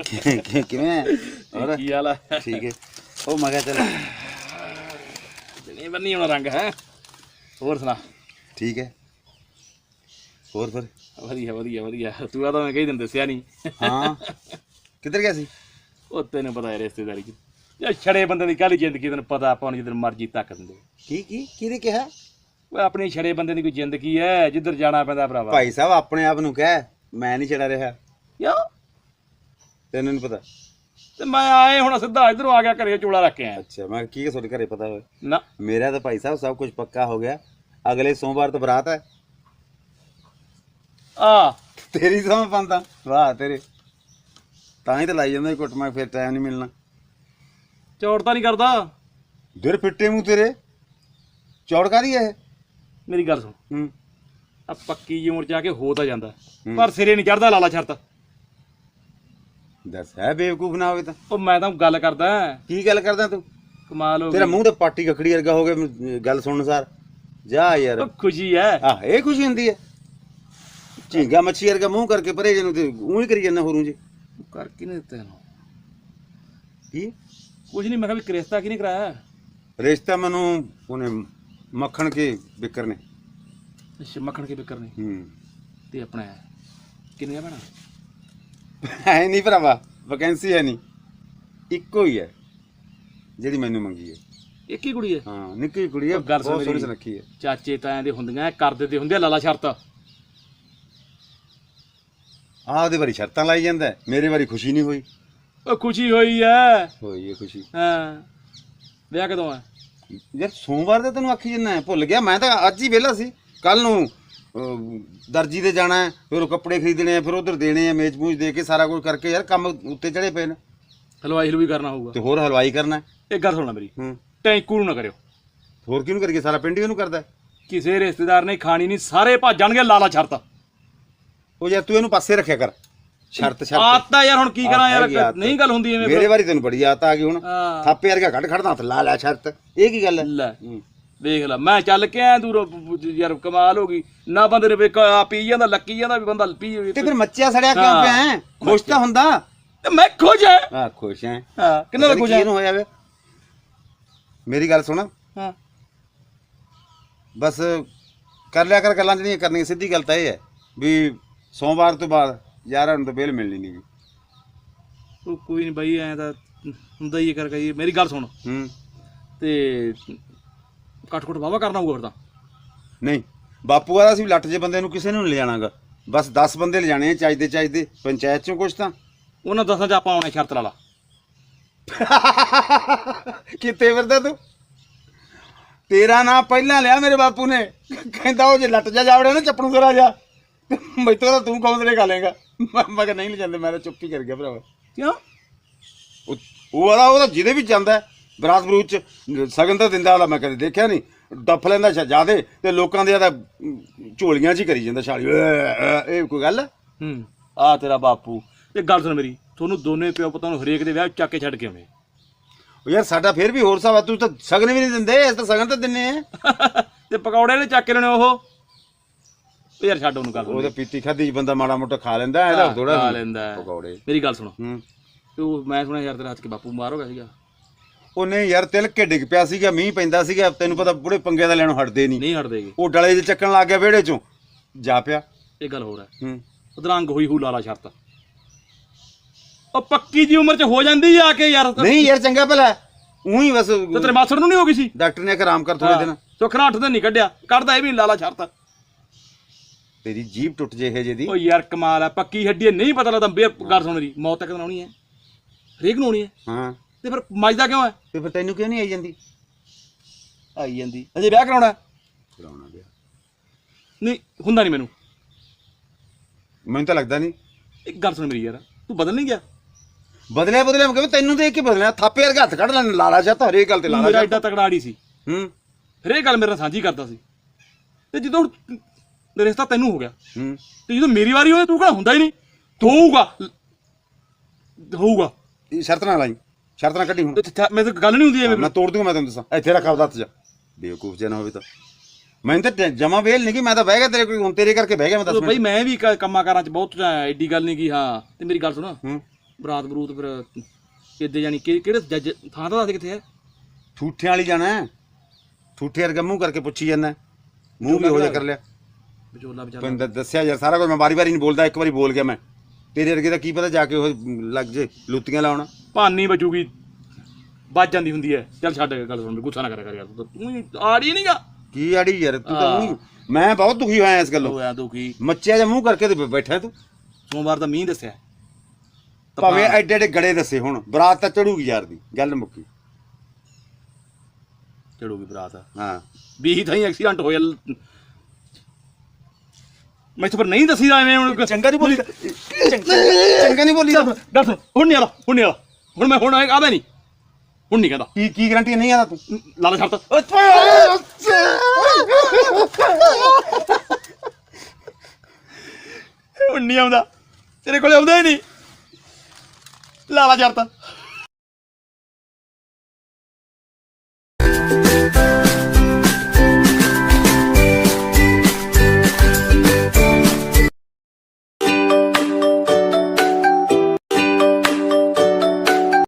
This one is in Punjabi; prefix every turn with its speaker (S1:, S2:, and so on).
S1: ਕਿ- ਕਿਵੇਂ ਹੋਰ
S2: ਕੀ ਹਾਲ
S1: ਠੀਕ ਹੈ ਉਹ ਮੈਂ ਕਿਹਾ ਚੱਲ
S2: ਨਹੀਂ ਬੰਨੀ ਹੁਣ ਰੰਗ ਹੈ ਹੋਰ ਸੁਣਾ
S1: ਠੀਕ ਹੈ ਹੋਰ ਫਿਰ
S2: ਵਧੀਆ ਵਧੀਆ ਵਧੀਆ ਤੂੰ ਆ ਤਾਂ ਮੈਂ ਕਹੀ ਦਿਨ ਦੱਸਿਆ ਨਹੀਂ
S1: ਹਾਂ ਕਿੱਧਰ ਗਿਆ ਸੀ
S2: ਉਹ ਤੈਨੂੰ ਪਤਾ ਹੈ ਰਿਸ਼ਤੇਦਾਰੀ ਚ ਯਾ ਛੜੇ ਬੰਦੇ ਦੀ ਕਾਹਲੀ ਜ਼ਿੰਦਗੀ ਤੈਨੂੰ ਪਤਾ ਆਪਾਂ ਨੂੰ ਜਿੱਦਣ ਮਰਜ਼ੀ ਤੱਕ ਦਿੰਦੇ
S1: ਕੀ ਕੀ ਕਿਹਨੇ ਕਿਹਾ
S2: ਓਏ ਆਪਣੀ ਛੜੇ ਬੰਦੇ ਦੀ ਕੋਈ ਜ਼ਿੰਦਗੀ ਹੈ ਜਿੱਧਰ ਜਾਣਾ ਪੈਂਦਾ ਭਰਾਵਾ
S1: ਭਾਈ ਸਾਹਿਬ ਆਪਣੇ ਆਪ ਨੂੰ ਕਹਿ ਮੈਂ ਨਹੀਂ ਛੜਾ ਰਿਹਾ
S2: ਯਾ
S1: ਤੈਨੂੰ ਨਹੀਂ ਪਤਾ?
S2: ਤੇ ਮੈਂ ਆਏ ਹੁਣ ਸਿੱਧਾ ਇਧਰੋਂ ਆ ਗਿਆ ਘਰੇ ਚੋਲਾ ਰੱਖ ਕੇ ਆਇਆ।
S1: ਅੱਛਾ ਮੈਂ ਕੀ ਤੁਹਾਡੇ ਘਰੇ ਪਤਾ ਹੋਵੇ
S2: ਨਾ।
S1: ਮੇਰਾ ਤਾਂ ਭਾਈ ਸਾਹਿਬ ਸਭ ਕੁਝ ਪੱਕਾ ਹੋ ਗਿਆ। ਅਗਲੇ ਸੋਮਵਾਰ ਤੋਂ ਬਰਾਤ ਹੈ।
S2: ਆ
S1: ਤੇਰੀ ਸਮਝ ਪੰਦਾ ਵਾਹ ਤੇਰੇ। ਤਾਂ ਹੀ ਤਾਂ ਲਾਈ ਜਾਂਦਾ ਕੁੱਟ ਮੈਂ ਫਿਰ ਟਾਈਮ ਨਹੀਂ ਮਿਲਣਾ।
S2: ਚੌੜ ਤਾਂ ਨਹੀਂ ਕਰਦਾ।
S1: ਦਰ ਫਿੱਟੇ ਮੂੰਹ ਤੇਰੇ। ਚੌੜਕਾਰੀ ਹੈ ਇਹ?
S2: ਮੇਰੀ ਗੱਲ ਸੁਣ।
S1: ਹੂੰ।
S2: ਆ ਪੱਕੀ ਜੀ ਉਮਰ ਚ ਆ ਕੇ ਹੋ ਤਾਂ ਜਾਂਦਾ। ਪਰ ਸਿਰੇ ਨਹੀਂ ਚੜਦਾ ਲਾਲਾ ਛਰਤ
S1: ਦੱਸ ਹੈ ਬੇਵਕੂਫ ਨਾ ਹੋਵੇ ਤਾਂ।
S2: ਉਹ ਮੈਂ ਤਾਂ ਗੱਲ ਕਰਦਾ।
S1: ਕੀ ਗੱਲ ਕਰਦਾ ਤੂੰ?
S2: ਕਮਾਲ ਹੋ
S1: ਤੇਰਾ
S2: ਗਈ।
S1: ਮੂੰਹ ਤੇ ਪਾਟੀ ਕਖੜੀ ਵਰਗਾ ਹੋ ਗਿਆ ਮ- ਗੱਲ ਸੁਣਨ ਸਾਰ। ਜਾ ਯਾਰ।
S2: ਉਹ ਖੁਸ਼ੀ ਹੈ।
S1: ਆਹ ਇਹ ਖੁਸ਼ੀ ਹੁੰਦੀ ਹੈ। ਝੀਂਗਾ ਮੱਛੀ ਵਰਗਾ ਮੂੰਹ ਕਰਕੇ ਪਰੇ ਜਿਹਨੂੰ ਤੇ ਊਂ ਹੀ ਕਰੀ ਜਾਂਦਾ ਹੋਰੂ ਜੀ।
S2: ਕਰ ਕਿਨੇ ਦਿੱਤਾ ਇਹਨੂੰ?
S1: ਕੀ?
S2: ਕੁਝ ਨਹੀਂ ਮੈਂ ਕਿਹਾ ਵੀ ਕ੍ਰਿਸਤਾ ਕਿਨੇ ਕਰਾਇਆ?
S1: ਰਿਸ਼ਤਾ ਮੈਨੂੰ ਉਹਨੇ ਮੱਖਣ ਕੇ ਬਿਕਰ ਨੇ
S2: ਅੱਛਾ ਮੱਖਣ ਕੇ ਬਿਕਰ ਨੇ
S1: ਹੂੰ।
S2: ਤੇ ਆਪਣਾ ਕਿੰਨੀਆਂ ਬਣਾ
S1: ਹੈ ਨਹੀਂ ਭਰਾਵਾ ਵੈਕੈਂਸੀ ਹੈ ਨਹੀਂ। ਇੱਕੋ ਹੀ ਹੈ ਜਿਹੜੀ ਮੈਨੂੰ ਮੰਗੀ ਹੈ।
S2: ਇੱਕ ਹੀ ਕੁੜੀ ਹੈ?
S1: ਹਾਂ ਨਿੱਕੀ ਕੁੜੀ ਹੈ
S2: ਉਹ ਗੱਲ ਸੁਣ
S1: ਬਹੁਤ ਸੋਹਣੀ
S2: ਮੇਰੀ।
S1: ਸੁਨੱਖੀ ਹੈ।
S2: ਚਾਚੇ ਤਾਇਆਂ ਦੇ ਹੁੰਦੀਆਂ ਕਰਦੇ ਤੇ ਹੁੰਦੇ ਆ ਲਾਲਾ ਸ਼ਰਤ।
S1: ਆਹ ਉਹਦੇ ਵਾਰੀ ਸ਼ਰਤਾਂ ਲਾਈ ਜਾਂਦਾ ਹੈ, ਮੇਰੇ ਵਾਰੀ ਖੁਸ਼ੀ ਨਹੀਂ ਹੋਈ।
S2: ਉਹ ਖੁਸ਼ੀ ਹੋਈ ਹੈ।
S1: ਹੋਈ ਹੈ ਖੁਸ਼ੀ।
S2: ਹਾਂ। ਵਿਆਹ ਕਦੋਂ ਹੈ?
S1: ਯਾਰ ਸੋਮਵਾਰ ਦਾ ਤੈਨੂੰ ਆਖੀ ਜੰਨਾ ਭੁੱਲ ਗਿਆ ਮੈਂ ਤਾਂ ਅੱਜ ਹੀ ਵਿਹਲਾ ਸੀ ਕੱਲ ਨੂੰ ਦਰਜੀ ਦੇ ਜਾਣਾ ਹੈ ਫਿਰ ਉਹ ਕੱਪੜੇ ਖਰੀਦਣੇ ਆ ਫਿਰ ਉਧਰ ਦੇਣੇ ਆ ਮੇਜ਼ ਮੂਜ ਦੇ ਕੇ ਸਾਰਾ ਕੁਝ ਕਰਕੇ ਯਾਰ ਕੰਮ ਉੱਤੇ ਚੜੇ ਪਏ ਨੇ।
S2: ਹਲਵਾਈ ਹਲੂਈ ਕਰਨਾ ਹੋਊਗਾ।
S1: ਤੇ ਹੋਰ ਹਲਵਾਈ ਕਰਨਾ ਹੈ।
S2: ਇੱਕ ਗੱਲ ਸੁਣਨਾ ਮੇਰੀ।
S1: ਹੂੰ।
S2: ਟੈਂਕੂ ਨੂੰ ਨਾ ਕਰਿਓ।
S1: ਹੋਰ ਕਿਹਨੂੰ ਕਰੀਏ? ਸਾਰਾ ਪਿੰਡ ਹੀ ਉਹਨੂੰ ਕਰਦਾ ਹੈ।
S2: ਕਿਸੇ ਰਿਸ਼ਤੇਦਾਰ ਨੇ ਖਾਣੀ ਨਹੀਂ ਸਾਰੇ ਭੱਜਣਗੇ ਲਾਲਾ ਸ਼ਰਤ
S1: ਉਹ ਯਾਰ ਤੂੰ ਇਹਨੂੰ ਪਾਸੇ ਰੱਖਿਆ ਕਰ। ਸ਼ਰਤ ਸ਼ਰਤ
S2: ਆਤਾ ਯਾਰ ਹੁਣ ਕੀ ਕਰਾਂ
S1: ਹੈਗੀ
S2: ਯਾਰ
S1: ਆਦਤ।
S2: ਨਹੀਂ ਗੱਲ ਹੁੰਦੀ ਐਵੇਂ
S1: ਮੇਰੇ ਵਾਰੀ ਤੈਨੂੰ ਬੜੀ ਆਦਤ ਆ ਗਈ ਹੁਣ।
S2: ਹਾਂ।
S1: ਥਾਪੇ ਵਰਗਾ ਘੱਟ ਖੜਦਾ ਹੱਥ ਲਾ ਲੈ ਸ਼ਰਤ ਇਹ ਕੀ ਗੱਲ ਹੈ?
S2: ਲੈ।
S1: ਹੂੰ।
S2: ਦੇਖ ਲੈ ਮੈਂ ਚੱਲ ਕੇ ਆਇਆ ਦੂਰੋਂ ਯਾਰ ਕਮਾਲ ਹੋ ਗਈ। ਨਾ ਬੰਦੇ ਨੇ ਵੇਖ ਆ ਪੀ ਜਾਂਦਾ ਲੱਕੀ ਜਾਂਦਾ ਵੀ ਬੰਦਾ ਪੀ
S1: ਤੇ ਫਿਰ ਮੱਚਿਆ ਸੜਿਆ ਕਿਉਂ। ਪਿਆ ਹੈ? ਖੁਸ਼ ਤਾਂ ਹੁੰਦਾ।
S2: ਤੇ ਮੈਂ ਖੁਸ਼ ਹਾਂ।
S1: ਆ ਖੁਸ਼ ਹੈ।
S2: ਹਾਂ ਕਿੰਨਾ ਦਾ ਖੁਸ਼
S1: ਨੂੰ ਹੋਇਆ ਵੇ। ਮੇਰੀ ਗੱਲ ਸੁਣ।
S2: ਹਾਂ।
S1: ਬਸ ਕਰ ਲਿਆ ਕਰ ਗੱਲਾਂ ਜਿਹੜੀਆਂ ਕਰਨੀਆਂ ਸਿੱਧੀ ਗੱਲ ਤਾਂ ਇਹ ਹੈ ਵੀ ਸੋਮਵਾਰ ਤੋਂ ਬਾਅਦ ਯਾਰਾਂ ਨੂੰ ਤਾਂ ਬੇਲ ਮਿਲਣੀ ਨਹੀਂ
S2: ਉਹ ਕੋਈ ਨਹੀਂ ਬਾਈ ਐ ਤਾਂ ਹੁੰਦਾ ਹੀ ਹੈ ਕਰ ਗਈ ਮੇਰੀ ਗੱਲ ਸੁਣ।
S1: ਹੂੰ।
S2: ਤੇ ਕੱਟ ਕੁੱਟ ਵਾਵਾ ਕਰਨਾ ਹੋਊਗਾ ਫਿਰ ਤਾਂ।
S1: ਨਹੀਂ ਬਾਪੂ ਵਾਲਾ ਸੀ ਲੱਟ ਜੇ ਬੰਦੇ ਨੂੰ ਕਿਸੇ ਨੂੰ ਨਹੀਂ ਲਿਜਾਣਾਗਾ ਬਸ 10 ਬੰਦੇ ਲਿਜਾਣੇ ਆ ਚਾਹੀਦੇ ਚਾਹੀਦੇ। ਪੰਚਾਇਤ ਚੋਂ ਕੁਛ ਤਾਂ।
S2: ਉਹਨਾਂ ਦਸਾਂ ਚ ਆਪਾਂ ਆਉਣੇ ਸ਼ਰਤ ਲਾ ਲਾ।
S1: ਕਿੱਥੇ ਫਿਰਦਾ ਤੂੰ? ਤੇਰਾ ਨਾਂ ਪਹਿਲਾਂ ਲਿਆ ਮੇਰੇ ਬਾਪੂ ਨੇ। ਕਹਿੰਦਾ ਉਹ ਜੇ ਲੱਟ ਜਾ ਜਾਵੜੇ ਨਾ ਚੱਪਣੂ ਸਰਾ ਜਾ। ਮੈਥੋਂ ਤਾਂ ਤੂੰ ਕੌਂਸਲੇ ਖਾ ਲੇਗਾ ਮੈਂ ਕਿਹਾ ਨਹੀਂ ਲਿਜਾਂਦੇ ਮੈਂ ਤਾਂ ਚੁੱਪ ਹੀ ਕਰ ਗਿਆ ਭਰਾਵਾ।
S2: ਕਿਉਂ?
S1: ਉਹ ਉਹ ਵਾਲਾ ਉਹਦਾ ਜਿਹਦੇ ਵੀ ਜਾਂਦਾ। ਬਰਾਤ ਬਰੂਚ ਚ ਸਗਨ ਤਾਂ ਦਿੰਦਾ ਵਾਲਾ ਮੈਂ ਕਦੇ ਦੇਖਿਆ ਨਹੀਂ। ਡੱਫ ਲੈਂਦਾ ਜਿਆਦੇ ਤੇ ਲੋਕਾਂ ਦੇ ਤਾਂ ਝੋਲੀਆਂ 'ਚ ਹੀ ਕਰੀ ਜਾਂਦਾ ਛਾਲੀ। ਇਹ ਕੋਈ ਗੱਲ? ਹੈ।
S2: ਹੂੰ ਆ ਤੇਰਾ ਬਾਪੂ। ਤੇ ਗੱਲ ਸੁਣ ਮੇਰੀ ਤੁਹਾਨੂੰ ਦੋਨੇ ਪਿਓ ਪੁੱਤਾਂ ਨੂੰ ਹਰੇਕ ਦੇ ਵਿਆਹ ਚੱਕ ਕੇ ਛੱਡ ਕੇ ਆਉਣੇ।
S1: ਉਹ ਯਾਰ ਸਾਡਾ ਫੇਰ ਵੀ ਹੋਰ ਸਵਾ ਤੂੰ ਤਾਂ ਸਗਨ ਵੀ ਨਹੀਂ ਦਿੰਦੇ ਅਸੀਂ ਤਾਂ ਸਗਨ ਤਾਂ ਦਿੰਨੇ ਆ।
S2: ਤੇ ਪਕੌੜੇ ਨੇ ਚੱਕ ਕੇ ਲੈਣੇ ਉਹ। ਉਹ ਯਾਰ ਛੱਡ ਉਹਨੂੰ ਗੱਲ
S1: ਉਹ ਤਾਂ ਪੀਤੀ ਖਾਦੀ ਬੰਦਾ ਮਾੜਾ ਮੋਟਾ ਖਾ ਲੈਂਦਾ ਇਹਦਾ ਥੋੜਾ
S2: ਖਾ ਲੈਂਦਾ। ਹੈ।
S1: ਪਕੌੜੇ।
S2: ਮੇਰੀ ਗੱਲ ਸੁਣ।
S1: ਹੂੰ।
S2: ਤੇ ਉਹ ਮੈਂ ਸੁਣਿਆ ਯਾਰ ਤੇਰੇ ਹੱਥ ਕੇ ਬਾਪੂ ਮਾਰ ਹੋ ਗਿਆ ਸੀਗਾ।
S1: ਉਹ ਨਹੀਂ ਯਾਰ ਤਿਲਕ ਕੇ ਡਿੱਗ ਪਿਆ ਸੀਗਾ ਮੀਂਹ ਪੈਂਦਾ ਸੀਗਾ ਤੈਨੂੰ ਪਤਾ ਬੁੜੇ ਪੰਗੇ ਦਾ ਲੈਣੋਂ ਹਟਦੇ ਨਹੀਂ।
S2: ਨਹੀਂ ਹਟਦੇਗੇ
S1: ਉਹ ਡਲੇ 'ਚ ਚੱਕਣ ਲੱਗ ਗਿਆ ਵਿਹੜੇ 'ਚੋਂ ਜਾ ਪਿਆ।
S2: ਇਹ ਗੱਲ ਹੋਰ ਹੈ।
S1: ਹੂੰ।
S2: ਉਧਰ ਅੰਗ ਹੋਈ ਹੂ ਲਾਲਾ ਸ਼ਰਤ। ਉਹ ਪੱਕੀ ਜੀ ਉਮਰ 'ਚ ਹੋ ਜਾਂਦੀ ਆ ਕੇ ਯਾਰ।
S1: ਨਹੀਂ ਯਾਰ ਚੰਗਾ ਭਲਾ। ਉਹੀ ਬਸ
S2: ਤੇਰੇ ਮਾਸੜ ਨੂੰ ਨਹੀਂ ਹੋ ਗਈ ਸੀ?
S1: ਡਾਕਟਰ ਨੇ ਆਰਾਮ ਕਰ ਥੋੜੇ ਦਿਨ।
S2: ਸੁਖਣਾ ਅੱਠ ਦਿਨ ਨਹੀਂ ਕੱਢਿਆ। ਕੱਢਦਾ ਇਹ ਵੀ ਲਾਲਾ ਸ਼ਰਤ।
S1: ਤੇਰੀ ਜੀਭ ਟੁੱਟ ਜੇ ਇਹ ਜਿਹਦੀ
S2: ਉਹ ਯਾਰ ਕਮਾਲ ਆ। ਪੱਕੀ ਹੱਡੀ ਨਹੀਂ ਪਤਾ ਲੱਗਦਾ। ਬੇਰ ਗੱਲ ਸੁਣ ਮੇਰੀ। ਮੌਤ ਤੱਕ ਆਉਣੀ ਹੈ। ਹਰੇਕ ਨੂੰ ਆਉਣੀ ਹੈ।
S1: ਹਾਂ।
S2: ਤੇ ਫਿਰ ਮੱਜਦਾ ਕਿਉਂ ਹੈ?
S1: ਤੇ ਫਿਰ ਤੈਨੂੰ ਕਿਉਂ ਨਹੀਂ ਆਈ ਜਾਂਦੀ?
S2: ਆਈ ਜਾਂਦੀ। ਅਜੇ ਵਿਆਹ ਕਰਾਉਣਾ ਹੈ?
S1: ਕਰਾਉਣਾ ਪਿਆ
S2: ਨਹੀਂ ਹੁੰਦਾ ਨਹੀਂ ਮੈਨੂੰ।
S1: ਮੈਨੂੰ ਤਾਂ ਲੱਗਦਾ ਨਹੀਂ।
S2: ਇੱਕ ਗੱਲ ਸੁਣ ਮੇਰੀ ਯਾਰ ਤੂੰ ਬਦਲ ਨਹੀਂ ਗਿਆ?
S1: ਬਦਲਿਆ ਬਦਲਿਆ ਮੈਂ ਕਹਿੰਦਾ ਤੈਨੂੰ ਦੇਖ ਕੇ ਬਦਲਿਆ। ਥਾਪੇ ਵਰਗਾ ਹੱਥ ਕੱਢ ਲੈਣ ਲਾਲਾ ਜਾ ਤਾਂ ਹਰੇਕ ਗੱਲ ਤੇ
S2: ਤੂੰ
S1: ਲਾਲਾ
S2: ਮੇਰਾ
S1: ਜਾ
S2: ਐਡਾ ਤਕੜਾ ਆੜੀ ਸੀ।
S1: ਹੂੰ।
S2: ਹਰੇਕ ਗੱਲ ਮੇਰੇ ਨਾਲ ਸਾਂਝੀ ਕਰਦਾ ਸੀ। ਤੇ ਜਦੋਂ ਹੁਣ ਰਿਸ਼ਤਾ ਤੈਨੂੰ ਹੋ ਗਿਆ
S1: ਹੂੰ।
S2: ਤੇ ਜਦੋਂ ਮੇਰੀ ਵਾਰੀ ਹੋਏ ਤੂੰ ਕਹਿੰਦਾ ਹੁੰਦਾ ਹੀ ਨਹੀਂ? ਤੂੰ ਹੋਊਗਾ। ਹੋਊਗਾ।
S1: ਇਹ ਸ਼ਰਤ ਨਾ ਲਾਈ ਸ਼ਰਤ ਨਾ ਕੱਢੀ ਹੁਣ।
S2: ਮੇਰੇ ਤੋਂ ਗੱਲ ਨਹੀਂ ਹੁੰਦੀ ਐਵੇਂ।
S1: ਮੈਂ ਤੋੜ ਦੂੰਗਾ ਮੈਂ ਤੈਨੂੰ ਦੱਸਾਂ। ਇੱਥੇ ਰੱਖ ਆਪਦਾ ਹੱਥ ਜਾ। ਬੇਵਕੂਫ ਜੇ ਨਾ ਹੋਵੇ ਤਾਂ। ਮੈਂ ਤਾਂ ਜਮਾ ਵੇਲ ਨਹੀਂ ਕਿ ਮੈਂ ਤਾਂ ਬਹਿ ਗਿਆ ਤੇਰੇ ਕੋਲ ਹੁਣ ਤੇਰੇ ਕਰਕੇ ਬਹਿ ਗਿਆ ਮੈਂ 10
S2: ਬਈ ਮੈਂ ਵੀ ਕ- ਕੰਮਾਂ ਕਾਰਾਂ 'ਚ ਬਹੁਤ ਐਡੀ ਗੱਲ ਨਹੀਂ ਕੀ ਹਾਂ। ਤੇ ਮੇਰੀ ਗੱਲ ਸੁਣ।
S1: ਹੂੰ।
S2: ਬਰਾਤ ਬਰੂਤ ਫਿਰ ਕਿੱਦੇ ਕਿ ਕਿਹੜੇ ਜੱਜ ਥਾਂ ਤਾਂ ਦੱਸ ਕਿੱਥੇ ਹੈ?
S1: ਠੂਠਿਆਂ ਵਾਲੀ ਜਾਣਾ ਹੈ। ਠੂਠੇ ਵਰਗਾ ਮੂੰਹ ਕਰਕੇ ਪੁੱਛੀ ਜਾਂਦਾ ਮੂੰਹ ਵੀ ਹੋ ਜਾ ਕਰ ਲਿਆ।
S2: ਵਿਚੋਲਾ ਵਿਚਾਲਾ।
S1: ਤੈਨੂੰ ਦੱਸਿਆ ਯਾਰ ਸਾਰਾ ਕੁਝ ਮੈਂ ਵਾਰੀ ਵਾਰੀ ਨਹੀਂ ਬੋਲਦਾ ਇੱਕ ਵਾਰੀ ਬੋਲ ਗਿਆ ਮੈਂ। ਤੇਰੇ ਵਰਗੇ ਦਾ ਕੀ ਪਤਾ ਜਾ ਕੇ ਉਹ ਲੱਗ ਜੇ ਲੁੱਤੀਆਂ ਲਾਉਣਾ?
S2: ਭਾਨੀ ਬਚੂਗੀ ਵੱਜ ਜਾਂਦੀ ਹੁੰਦੀ ਹੈ ਚੱਲ ਛੱਡ ਗੱਲ ਸੁਣ ਗੁੱਸਾ ਨਾ ਕਰਿਆ ਕਰ ਯਾਰ ਤੂੰ ਤਾਂ- ਹੀ ਆੜੀ ਨਹੀਂਗਾ
S1: ਕੀ ਆੜੀ ਯਾਰ ਤੂੰ ਤਾਂ ਊਂ ਮੈਂ ਬਹੁਤ ਦੁਖੀ ਹੋਇਆ ਇਸ ਗੱਲੋਂ।
S2: ਹੋਇਆ ਦੁਖੀ।
S1: ਮੱਚਿਆ ਜਿਹਾ ਮੂੰਹ ਕਰਕੇ ਤੇ ਬ- ਬੈਠਾ ਤੂੰ।
S2: ਸੋਮਵਾਰ ਦਾ ਮੀਂਹ ਦੱਸਿਆ।
S1: ਭਾਵੇਂ ਐਡੇ ਐਡੇ ਗੜੇ ਦੱਸੇ ਹੁਣ ਬਰਾਤ ਤਾਂ ਚੜੂਗੀ ਯਾਰ ਦੀ ਗੱਲ ਮੁੱਕੀ।
S2: ਚੜੂਗੀ ਬਰਾਤ।
S1: ਹਾਂ।
S2: ਵੀਹ ਥਾਈ ਐਕਸੀਡੈਂਟ ਹੋਇਆ ਤਾਂ ਪਰ ਨਹੀਂ ਦੱਸੀਦਾ ਐਵੇਂ ਹੁਣ
S1: ਚੰਗਾ ਨਹੀਂ ਬੋਲੀ ਚੰਗਾ ਨਹੀਂ ਬੋਲੀ
S2: ਸੁਣ ਹੁਣ ਨਹੀਂ ਆਲਾ ਹੁਣ ਨਹੀਂ ਆਲਾ ਹੁਣ ਮੈਂ ਹੁਣ ਆਦਾ ਨਹੀਂ। ਹੁਣ ਨਹੀਂ ਕਹਿੰਦਾ।
S1: ਕੀ ਕੀ ਗਰੰਟੀ ਨਹੀਂ ਆਦਾ ਤੂੰ?
S2: ਲਾਲਾ ਛੱਡ ਹੁਣ ਨਹੀਂ ਆਉਂਦਾ। ਤੇਰੇ ਕੋਲੇ ਆਉਂਦਾ ਹੀ ਨਹੀਂ। ਲਾਲਾ ਛੱਡਤਾ